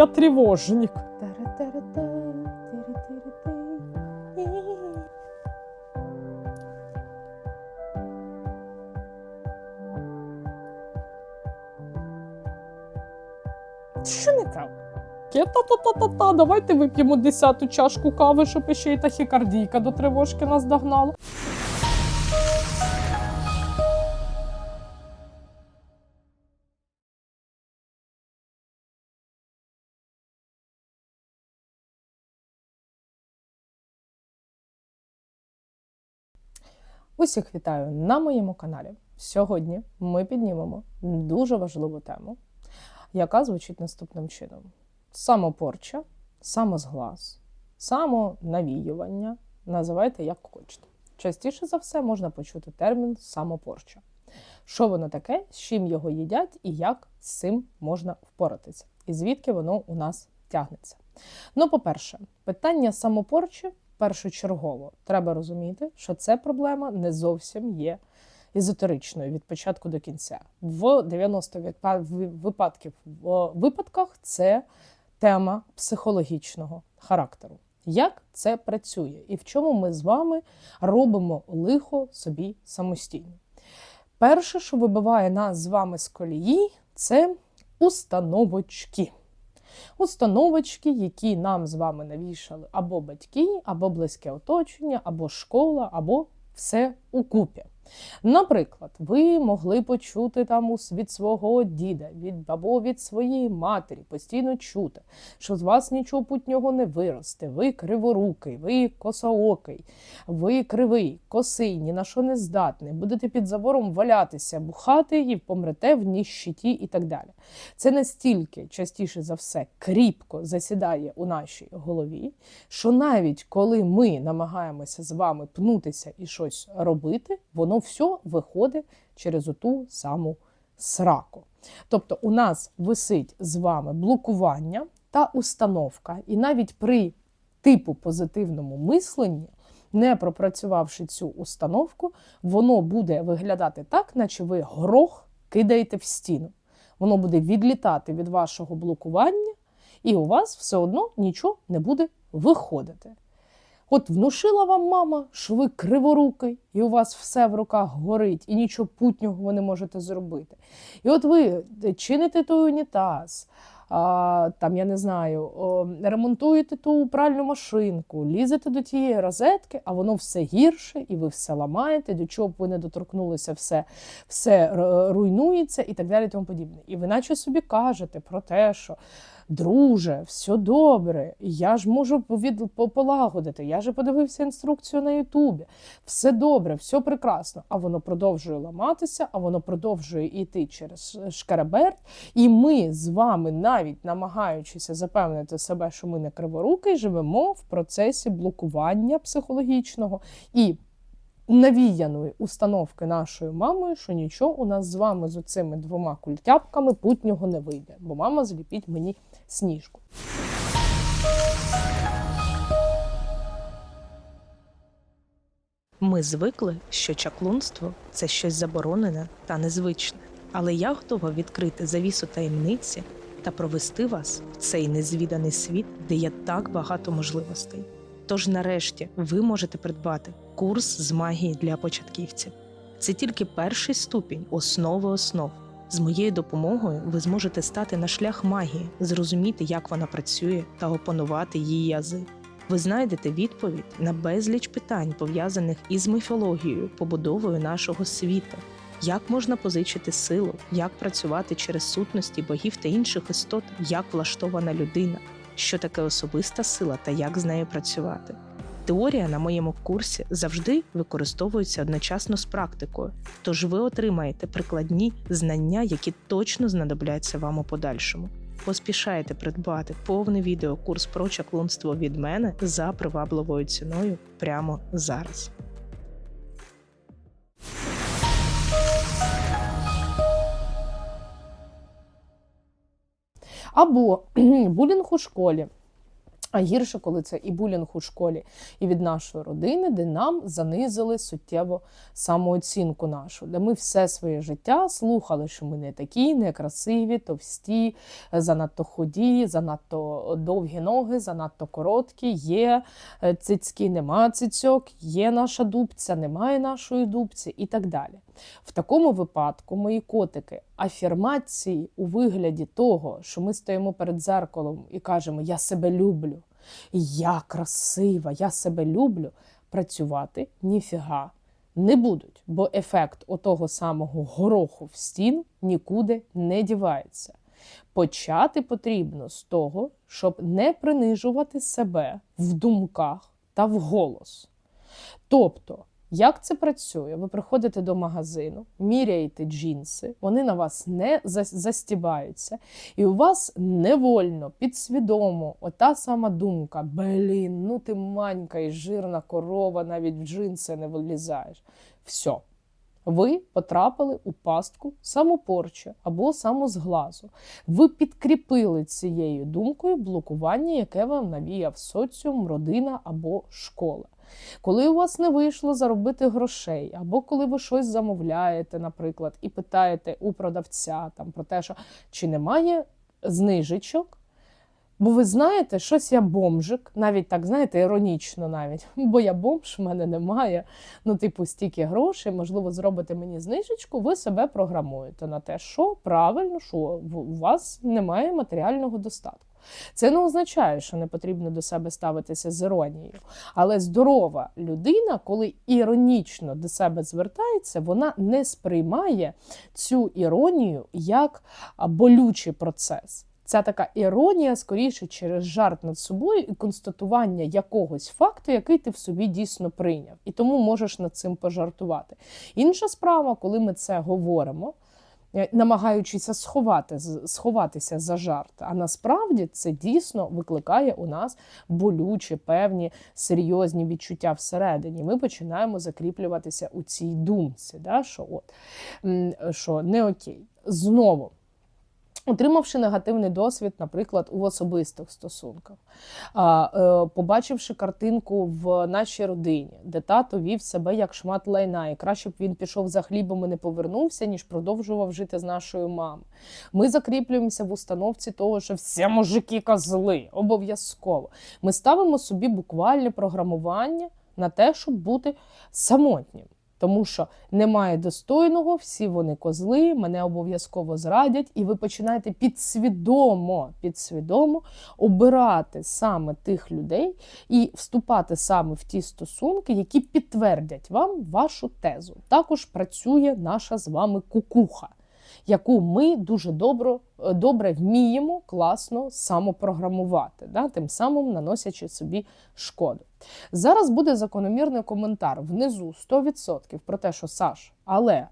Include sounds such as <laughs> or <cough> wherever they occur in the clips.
я тривожник. Що не так? Та-та-та-та-та, давайте вип'ємо десяту чашку кави, щоб ще й тахікардійка до тривожки нас догнала. Усіх вітаю на моєму каналі. Сьогодні ми піднімемо дуже важливу тему, яка звучить наступним чином: самопорча, самозглас, самонавіювання. Називайте як хочете. Частіше за все можна почути термін самопорча. Що воно таке, з чим його їдять і як з цим можна впоратися, і звідки воно у нас тягнеться. Ну, по-перше, питання самопорчі першочергово треба розуміти, що це проблема не зовсім є езотеричною від початку до кінця. В 90 відпа- ви- випадків в випадках це тема психологічного характеру. Як це працює і в чому ми з вами робимо лихо собі самостійно? Перше, що вибиває нас з вами з колії, це установочки. Установочки, які нам з вами навішали або батьки, або близьке оточення, або школа, або все укупі. Наприклад, ви могли почути там від свого діда, від або від своєї матері постійно чути, що з вас нічого путнього не виросте, ви криворукий, ви косоокий, ви кривий, косий, ні на що не здатний, будете під забором валятися, бухати і помрете в ніщиті і так далі. Це настільки частіше за все кріпко засідає у нашій голові, що навіть коли ми намагаємося з вами пнутися і щось робити, воно все виходить через оту саму сраку. Тобто у нас висить з вами блокування та установка, і навіть при типу позитивному мисленні, не пропрацювавши цю установку, воно буде виглядати так, наче ви грох кидаєте в стіну. Воно буде відлітати від вашого блокування, і у вас все одно нічого не буде виходити. От внушила вам мама, що ви криворукий, і у вас все в руках горить, і нічого путнього ви не можете зробити. І от ви чините той унітаз, а, там, я не знаю, ремонтуєте ту пральну машинку, лізете до тієї розетки, а воно все гірше, і ви все ламаєте, до чого б ви не доторкнулися, все, все руйнується і так далі. Тому подібне. І ви наче собі кажете про те, що друже, все добре, я ж можу від, полагодити, я ж подивився інструкцію на Ютубі, все добре, все прекрасно. А воно продовжує ламатися, а воно продовжує йти через шкараберт. І ми з вами, навіть намагаючися запевнити себе, що ми не криворукий, живемо в процесі блокування психологічного і навіяної установки нашою мамою, що нічого у нас з вами з оцими двома культяпками путнього не вийде, бо мама зліпіть мені сніжку. Ми звикли, що чаклунство це щось заборонене та незвичне. Але я готова відкрити завісу таємниці та провести вас в цей незвіданий світ, де є так багато можливостей. Тож, нарешті, ви можете придбати курс з магії для початківців. Це тільки перший ступінь основи основ. З моєю допомогою ви зможете стати на шлях магії, зрозуміти, як вона працює, та опанувати її ази. Ви знайдете відповідь на безліч питань, пов'язаних із міфологією, побудовою нашого світу, як можна позичити силу, як працювати через сутності богів та інших істот, як влаштована людина, що таке особиста сила та як з нею працювати. Теорія на моєму курсі завжди використовується одночасно з практикою, тож ви отримаєте прикладні знання, які точно знадобляться вам у подальшому. Поспішайте придбати повний відеокурс про чаклунство від мене за привабливою ціною прямо зараз. Або <clears throat> булінг у школі. А гірше, коли це і булінг у школі, і від нашої родини, де нам занизили суттєво самооцінку нашу, де ми все своє життя слухали, що ми не такі, не красиві, товсті, занадто худі, занадто довгі ноги, занадто короткі. Є е, цицьки, нема цицьок, є наша дубця, немає нашої дубці і так далі. В такому випадку, мої котики, афірмації у вигляді того, що ми стоїмо перед дзеркалом і кажемо Я себе люблю, я красива, я себе люблю, працювати ніфіга не будуть, бо ефект отого самого гороху в стін нікуди не дівається. Почати потрібно з того, щоб не принижувати себе в думках та в голос. Тобто, як це працює? Ви приходите до магазину, міряєте джинси, вони на вас не за- застібаються, і у вас невольно, підсвідомо, ота сама думка: блін, ну ти манька і жирна корова, навіть в джинси не вилізаєш. Все. Ви потрапили у пастку самопорчі або самозглазу. Ви підкріпили цією думкою блокування, яке вам навіяв соціум, родина або школа. Коли у вас не вийшло заробити грошей, або коли ви щось замовляєте, наприклад, і питаєте у продавця там про те, що чи немає знижечок. Бо ви знаєте, щось я бомжик, навіть так, знаєте, іронічно навіть, <laughs> бо я бомж, в мене немає. Ну, типу, стільки грошей, можливо, зробите мені знижечку, ви себе програмуєте на те, що правильно, що у вас немає матеріального достатку. Це не означає, що не потрібно до себе ставитися з іронією. Але здорова людина, коли іронічно до себе звертається, вона не сприймає цю іронію як болючий процес. Ця така іронія скоріше через жарт над собою і констатування якогось факту, який ти в собі дійсно прийняв, і тому можеш над цим пожартувати. Інша справа, коли ми це говоримо, намагаючися сховати, сховатися за жарт. А насправді це дійсно викликає у нас болючі, певні серйозні відчуття всередині. Ми починаємо закріплюватися у цій думці, да, що, от, що не окей. Знову. Отримавши негативний досвід, наприклад, у особистих стосунках, е, побачивши картинку в нашій родині, де тато вів себе як шмат лайна, і краще б він пішов за хлібом і не повернувся, ніж продовжував жити з нашою мамою. Ми закріплюємося в установці того, що всі мужики козли, обов'язково. Ми ставимо собі буквальне програмування на те, щоб бути самотнім. Тому що немає достойного, всі вони козли, мене обов'язково зрадять, і ви починаєте підсвідомо, підсвідомо обирати саме тих людей і вступати саме в ті стосунки, які підтвердять вам вашу тезу. Також працює наша з вами кукуха, яку ми дуже добро, добре вміємо класно самопрограмувати, да, тим самим наносячи собі шкоду. Зараз буде закономірний коментар внизу 100% про те, що Саш, але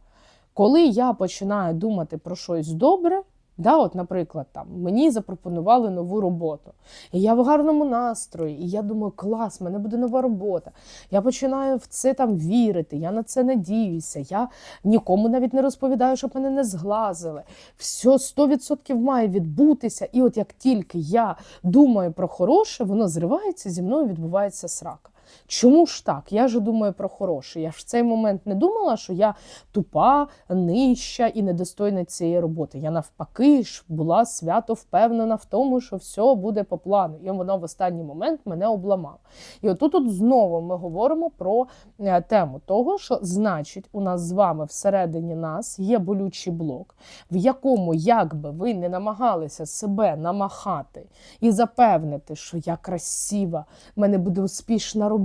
коли я починаю думати про щось добре, да, от, наприклад, там мені запропонували нову роботу, і я в гарному настрої, і я думаю, клас, в мене буде нова робота. Я починаю в це там вірити, я на це надіюся, я нікому навіть не розповідаю, щоб мене не зглазили. Все 100% має відбутися. І от як тільки я думаю про хороше, воно зривається, зі мною відбувається срака. Чому ж так? Я ж думаю про хороше. Я ж в цей момент не думала, що я тупа, нижча і недостойна цієї роботи. Я навпаки ж була свято впевнена в тому, що все буде по плану. І воно в останній момент мене обламало. І отут от знову ми говоримо про е, тему того, що значить, у нас з вами всередині нас є болючий блок, в якому, як би ви не намагалися себе намахати і запевнити, що я красива, в мене буде успішна робота,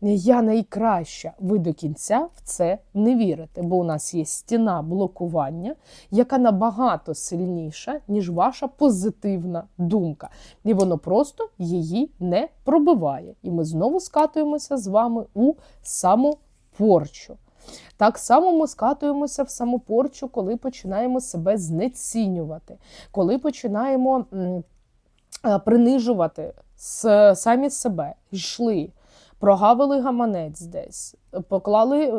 я найкраща. Ви до кінця в це не вірите, бо у нас є стіна блокування, яка набагато сильніша, ніж ваша позитивна думка. І воно просто її не пробиває. І ми знову скатуємося з вами у самопорчу. Так само ми скатуємося в самопорчу, коли починаємо себе знецінювати, коли починаємо е, принижувати самі себе, йшли. Прогавили гаманець десь, поклали е,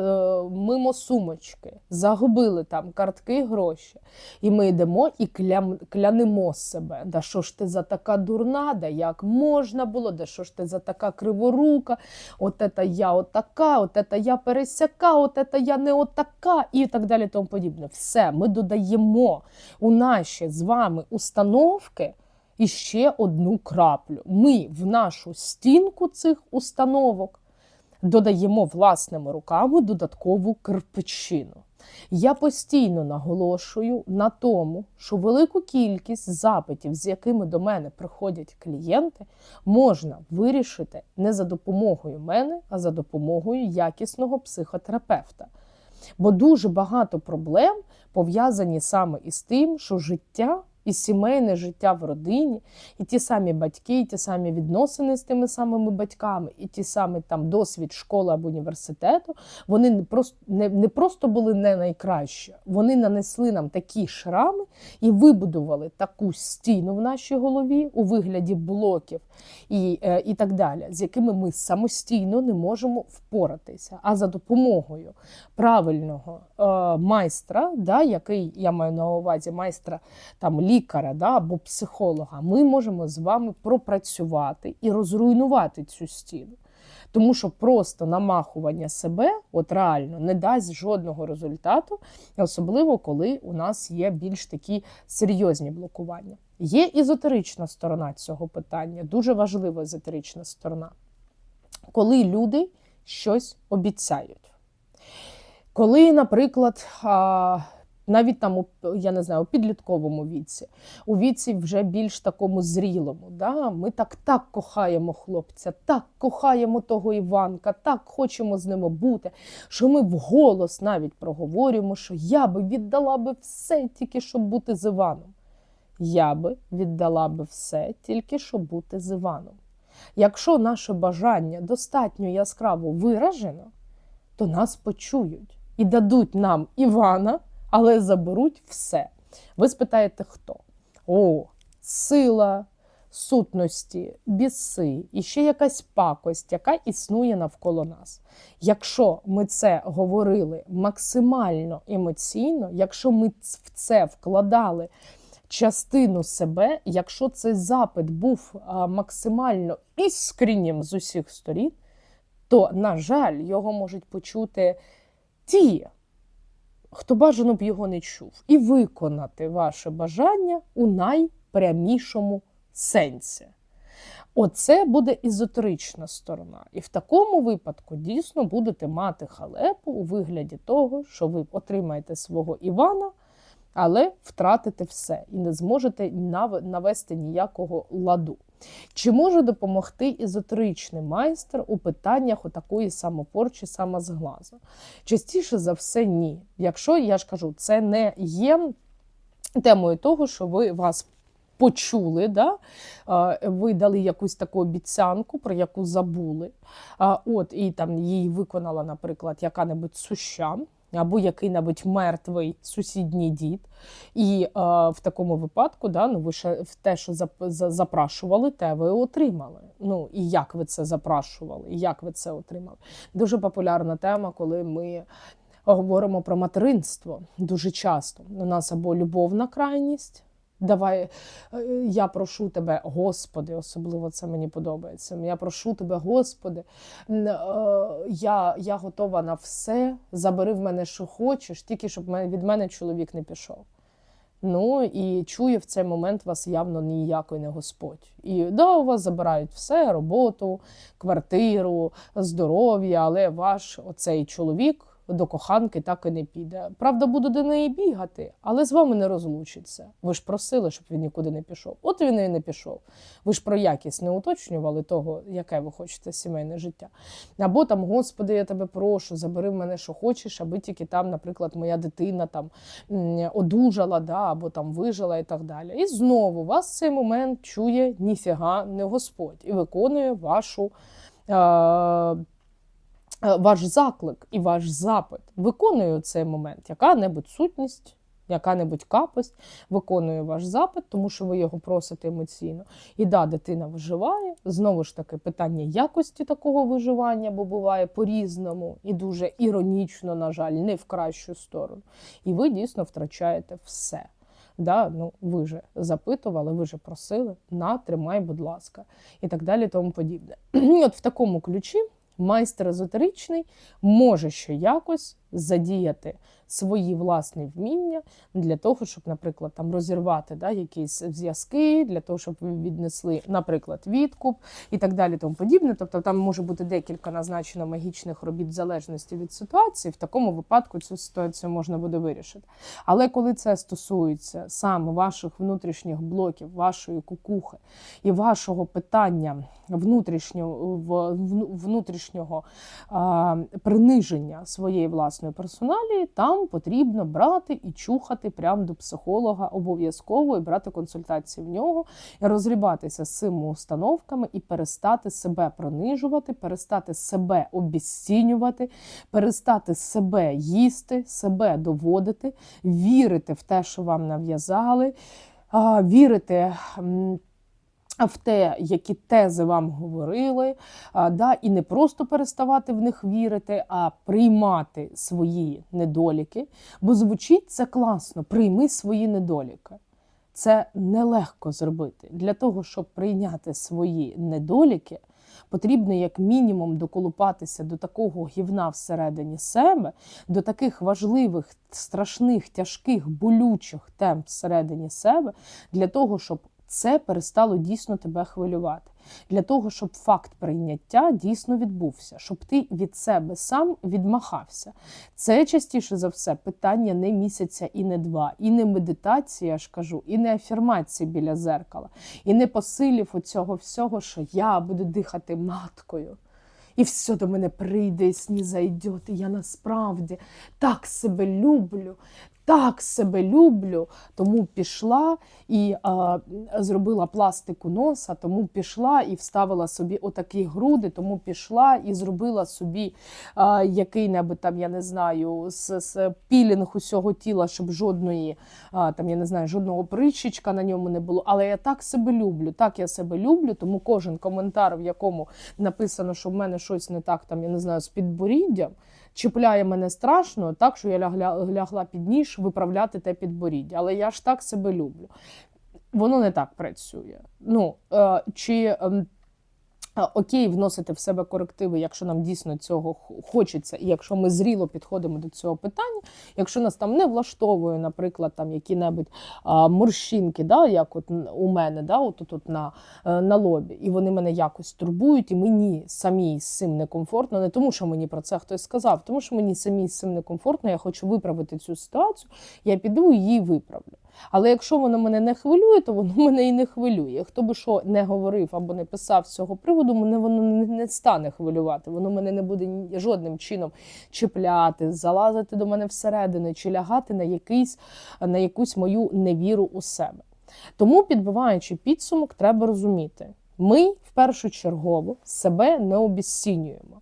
мимо сумочки, загубили там картки, гроші. І ми йдемо і клям, клянемо себе. Да що ж ти за така дурна, да як можна було, да що ж ти за така криворука, от ета я отака, от ета я пересяка, от ета я не отака, і так далі. Тому подібне. Все, ми додаємо у наші з вами установки і ще одну краплю. Ми в нашу стінку цих установок додаємо власними руками додаткову кирпичину. Я постійно наголошую на тому, що велику кількість запитів, з якими до мене приходять клієнти, можна вирішити не за допомогою мене, а за допомогою якісного психотерапевта. Бо дуже багато проблем пов'язані саме із тим, що життя і сімейне життя в родині, і ті самі батьки, і ті самі відносини з тими самими батьками, і ті самі там досвід школи або університету, вони не просто не, не просто були не найкращі, вони нанесли нам такі шрами і вибудували таку стіну в нашій голові у вигляді блоків і, е, і так далі, з якими ми самостійно не можемо впоратися. А за допомогою правильного е, майстра, да, який я маю на увазі майстра там лікаря да, або психолога, ми можемо з вами пропрацювати і розруйнувати цю стіну. Тому що просто намахування себе, от реально, не дасть жодного результату, особливо коли у нас є більш такі серйозні блокування. Є ізотерична сторона цього питання, дуже важлива езотерична сторона, коли люди щось обіцяють. Коли, наприклад, навіть там, я не знаю, у підлітковому віці, у віці вже більш такому зрілому, да? ми так так кохаємо хлопця, так кохаємо того Іванка, так хочемо з ним бути, що ми вголос навіть проговорюємо, що я би віддала би все тільки щоб бути з Іваном. Я би віддала би все тільки щоб бути з Іваном. Якщо наше бажання достатньо яскраво виражено, то нас почують і дадуть нам Івана, але заберуть все. Ви спитаєте, хто? О, сила, сутності, біси і ще якась пакость, яка існує навколо нас. Якщо ми це говорили максимально емоційно, якщо ми в це вкладали частину себе, якщо цей запит був максимально іскреннім з усіх сторін, то, на жаль, його можуть почути ті, хто бажано б його не чув, і виконати ваше бажання у найпрямішому сенсі. Оце буде ізотерична сторона. І в такому випадку дійсно будете мати халепу у вигляді того, що ви отримаєте свого Івана, але втратите все і не зможете навести ніякого ладу. Чи може допомогти езотеричний майстер у питаннях отакої самопорчі, самозглазу? Частіше за все, ні. Якщо я ж кажу, це не є темою того, що ви вас почули, да? ви дали якусь таку обіцянку, про яку забули. От і там її виконала, наприклад, яка-небудь суща. Або який-небудь мертвий сусідній дід. І е, в такому випадку, да, ну, ви ще в те, що запрашували, те ви отримали. Ну і як ви це запрашували, і як ви це отримали. Дуже популярна тема, коли ми говоримо про материнство дуже часто. У нас або любовна крайність. Давай, е, я прошу тебе, Господи, особливо це мені подобається. Я прошу тебе, Господи, е, я, я готова на все. Забери в мене, що хочеш, тільки щоб від мене чоловік не пішов. Ну і чує в цей момент вас явно ніякий не Господь. І да, у вас забирають все: роботу, квартиру, здоров'я, але ваш оцей чоловік до коханки так і не піде. Правда, буде до неї бігати, але з вами не розлучиться. Ви ж просили, щоб він нікуди не пішов. От він і не пішов. Ви ж про якість не уточнювали того, яке ви хочете сімейне життя. Або там, Господи, я тебе прошу, забери в мене, що хочеш, аби тільки там, наприклад, моя дитина там одужала, да, або там вижила і так далі. І знову вас в цей момент чує ніфіга не Господь і виконує вашу. Е- ваш заклик і ваш запит виконує цей момент яка-небудь сутність яка-небудь капость виконує ваш запит, тому що ви його просите емоційно. І да, дитина виживає. Знову ж таки, питання якості такого виживання, бо буває по-різному і дуже іронічно, на жаль, не в кращу сторону. І ви дійсно втрачаєте все. Да, ну ви же запитували, ви же просили, на, тримай, будь ласка, і так далі, тому подібне. <clears throat> От в такому ключі майстер езотеричний може ще якось задіяти свої власні вміння для того, щоб, наприклад, там розірвати да, якісь зв'язки, для того, щоб ви віднесли, наприклад, відкуп і так далі, тому подібне. Тобто там може бути декілька назначено магічних робіт в залежності від ситуації. В такому випадку цю ситуацію можна буде вирішити. Але коли це стосується саме ваших внутрішніх блоків, вашої кукухи і вашого питання внутрішнього внутрішнього а, приниження своєї власної персоналії, там потрібно брати і чухати прямо до психолога обов'язково і брати консультації в нього, і розрібатися з цими установками і перестати себе принижувати, перестати себе обіцінювати, перестати себе їсти, себе доводити, вірити в те, що вам нав'язали, вірити. В те, які тези вам говорили, да, і не просто переставати в них вірити, а приймати свої недоліки. Бо звучить це класно: прийми свої недоліки. Це нелегко зробити. Для того, щоб прийняти свої недоліки, потрібно як мінімум доколупатися до такого гівна всередині себе, до таких важливих, страшних, тяжких, болючих тем всередині себе, для того, щоб це перестало дійсно тебе хвилювати. Для того, щоб факт прийняття дійсно відбувся, щоб ти від себе сам відмахався. Це частіше за все питання не місяця і не два, і не медитація, я ж кажу, і не афірмації біля зеркала, і не посилів оцього всього, що я буду дихати маткою. І все до мене прийде, і сні зайде. І я насправді так себе люблю, так себе люблю. Тому пішла і а, зробила пластику носа, тому пішла і вставила собі отакі груди, тому пішла і зробила собі а, який-небудь там, я не знаю, з, з пілінг усього тіла, щоб жодної а, там, я не знаю, жодного прищичка на ньому не було. Але я так себе люблю, так я себе люблю, тому кожен коментар, в якому написано, що в мене щось не так, там, я не знаю, з підборіддям, чіпляє мене страшно, так що я лягла, під ніж виправляти те підборіддя. Але я ж так себе люблю. Воно не так працює. Ну, е, чи ем, окей, вносити в себе корективи, якщо нам дійсно цього хочеться, і якщо ми зріло підходимо до цього питання, якщо нас там не влаштовує, наприклад, там які-небудь морщинки, да, як от у мене, да, от тут на, е, на лобі, і вони мене якось турбують, і мені самій з цим некомфортно, не тому, що мені про це хтось сказав, тому що мені самій з цим некомфортно, я хочу виправити цю ситуацію, я піду і її виправлю. Але якщо воно мене не хвилює, то воно <laughs> мене і не хвилює. Хто би що не говорив або не писав з цього приводу, мене воно не- не стане хвилювати. Воно мене не буде жодним чином чіпляти, залазити до мене всередину чи лягати на якийсь на якусь мою невіру у себе. Тому, підбиваючи підсумок, треба розуміти: ми в першу чергу себе не обіцінюємо.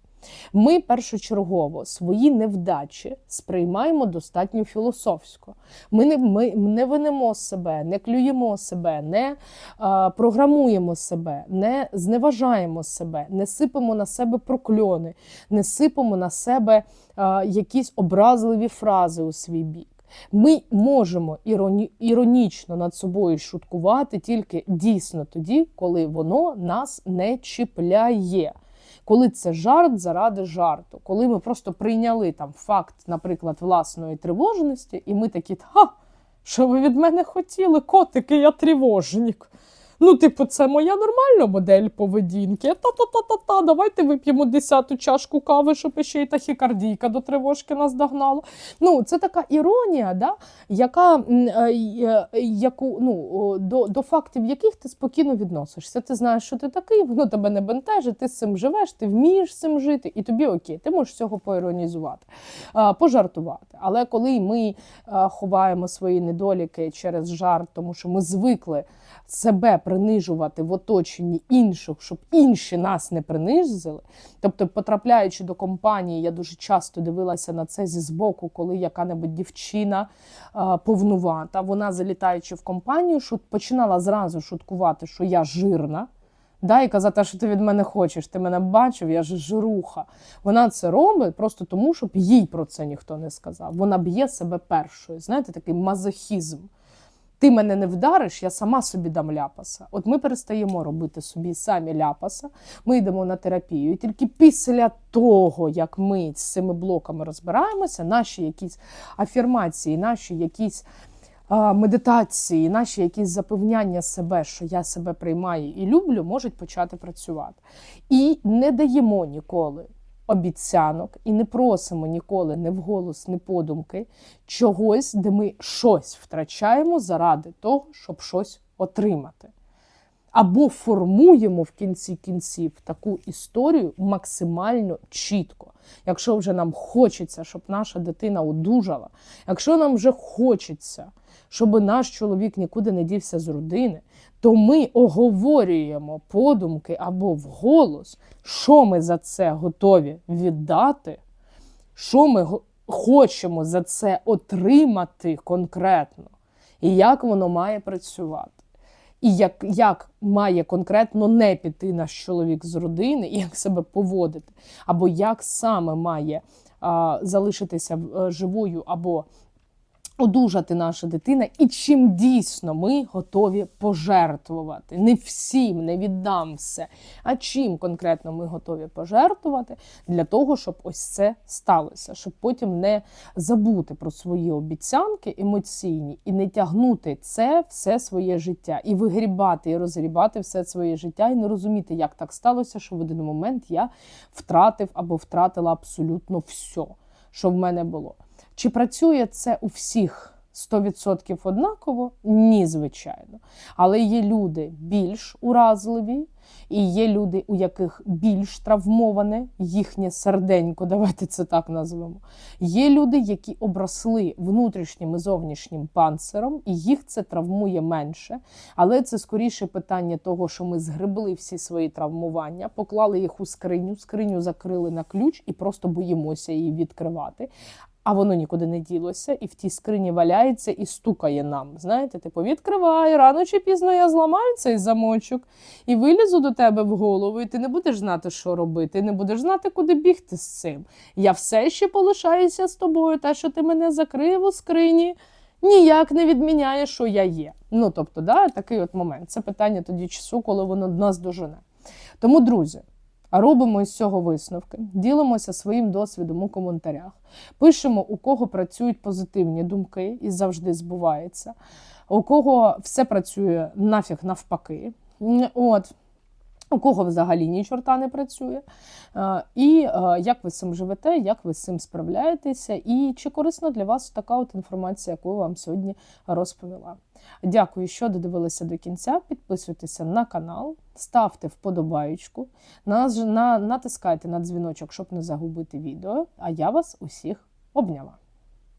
Ми першочергово свої невдачі сприймаємо достатньо філософсько. Ми не, ми не винемо себе, не клюємо себе, не а, програмуємо себе, не зневажаємо себе, не сипемо на себе прокльони, не сипемо на себе а, якісь образливі фрази у свій бік. Ми можемо іроні, іронічно над собою шуткувати тільки дійсно тоді, коли воно нас не чіпляє. Коли це жарт заради жарту, коли ми просто прийняли там факт, наприклад, власної тривожності, і ми такі, ха, що ви від мене хотіли, котики, я тривожник. Ну, типу, це моя нормальна модель поведінки. Та-та-та-та-та, давайте вип'ємо десяту чашку кави, щоб ще й тахікардійка до тривожки нас догнала. Ну, це така іронія, да, яка, е, е, яку, ну, до, до фактів яких ти спокійно відносишся. Ти знаєш, що ти такий, воно тебе не бентежить, ти з цим живеш, ти вмієш з цим жити, і тобі окей, ти можеш цього поіронізувати, пожартувати. Але коли ми ховаємо свої недоліки через жарт, тому що ми звикли себе принижувати в оточенні інших, щоб інші нас не принизили. Тобто, потрапляючи до компанії, я дуже часто дивилася на це зі збоку, коли яка-небудь дівчина повнувата, вона залітаючи в компанію, шут, починала зразу шуткувати, що я жирна. Да, і казати, що ти від мене хочеш, ти мене бачив, я ж жируха. Вона це робить просто тому, щоб їй про це ніхто не сказав. Вона б'є себе першою. Знаєте, такий мазохізм. Ти мене не вдариш, я сама собі дам ляпаса. От ми перестаємо робити собі самі ляпаса, ми йдемо на терапію. І тільки після того, як ми з цими блоками розбираємося, наші якісь афірмації, наші якісь медитації, наші якісь запевняння себе, що я себе приймаю і люблю, можуть почати працювати. І не даємо ніколи обіцянок і не просимо ніколи не вголос, не подумки чогось, де ми щось втрачаємо заради того, щоб щось отримати. Або формуємо в кінці кінців таку історію максимально чітко. Якщо вже нам хочеться, щоб наша дитина одужала, якщо нам вже хочеться, щоб наш чоловік нікуди не дівся з родини, то ми оговорюємо подумки або вголос, що ми за це готові віддати, що ми хочемо за це отримати конкретно, і як воно має працювати. І як, як має конкретно не піти наш чоловік з родини, і як себе поводити, або як саме має а, залишитися е, живою або одужати наша дитина, і чим дійсно ми готові пожертвувати. Не всім, не віддам все, а чим конкретно ми готові пожертвувати для того, щоб ось це сталося, щоб потім не забути про свої обіцянки емоційні і не тягнути це все своє життя, і вигрібати, і розгрібати все своє життя, і не розуміти, як так сталося, що в один момент я втратив або втратила абсолютно все, що в мене було. Чи працює це у всіх 100% однаково? Ні, звичайно. Але є люди більш уразливі, і є люди, у яких більш травмоване їхнє серденько, давайте це так назвемо. Є люди, які обросли внутрішнім і зовнішнім панциром, і їх це травмує менше. Але це скоріше питання того, що ми згребли всі свої травмування, поклали їх у скриню, скриню закрили на ключ і просто боїмося її відкривати. А воно нікуди не ділося, і в тій скрині валяється і стукає нам. Знаєте, типу, відкривай, рано чи пізно я зламаю цей замочок і вилізу до тебе в голову, і ти не будеш знати, що робити, не будеш знати, куди бігти з цим. Я все ще полишаюся з тобою, те, що ти мене закрив у скрині, ніяк не відміняє, що я є. Ну, тобто, да, такий от момент. Це питання тоді часу, коли воно нас дожене. Тому, друзі. Робимо із цього висновки, ділимося своїм досвідом у коментарях, пишемо, у кого працюють позитивні думки і завжди збувається, у кого все працює нафіг навпаки. От. У кого взагалі ні чорта не працює, і як ви з цим живете, як ви з цим справляєтеся, і чи корисна для вас така от інформація, яку я вам сьогодні розповіла. Дякую, що додивилися до кінця. Підписуйтеся на канал, ставте вподобаючку, натискайте на дзвіночок, щоб не загубити відео. А я вас усіх обняла.